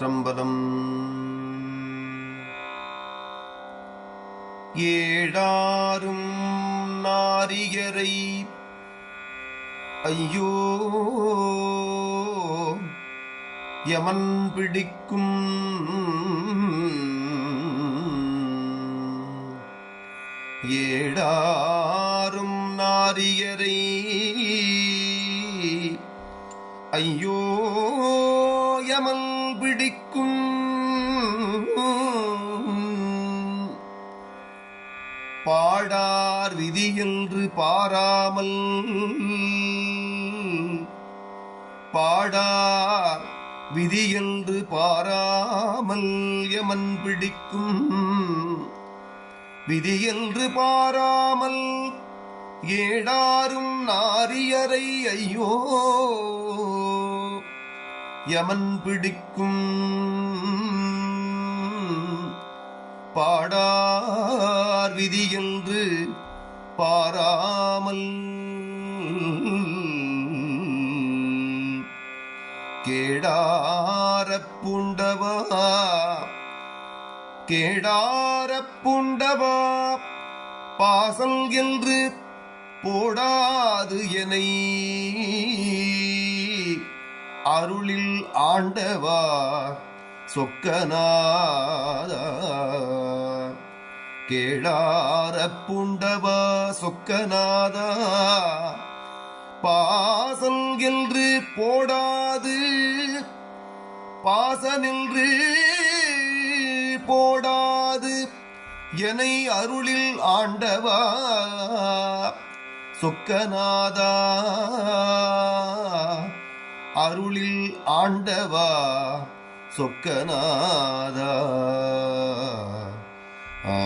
திருச்சிற்றம்பலம் ஏழாரும் நாரியரை ஐயோ யமன் பிடிக்கும்? ஏழாரும் நாரியரை ஐயோ யமன் பிடிக்கும். பாடார் விதி என்று பாராமல். பாடார் விதி என்று பாராமல் யமன் பிடிக்கும். விதி என்று பாராமல் ஏடாரும் நாரியரை ஐயோ. யமன் பிடிக்கும் பாடார் விதி என்று பாராமல் கேடாரப்புண்டவா கேடாரப்புண்டவா பாசல் என்று போடாது எனை அருளில் ஆண்டவா சொக்கநாதா. கேளாரப் புண்டவா சொக்கநாதா. பாசல் என்று போடாது பாசனின்று போடாது. என்னை அருளில் ஆண்டவா சொக்கநாதா. அருளில் ஆண்டவா சொக்கநாதா ஆ.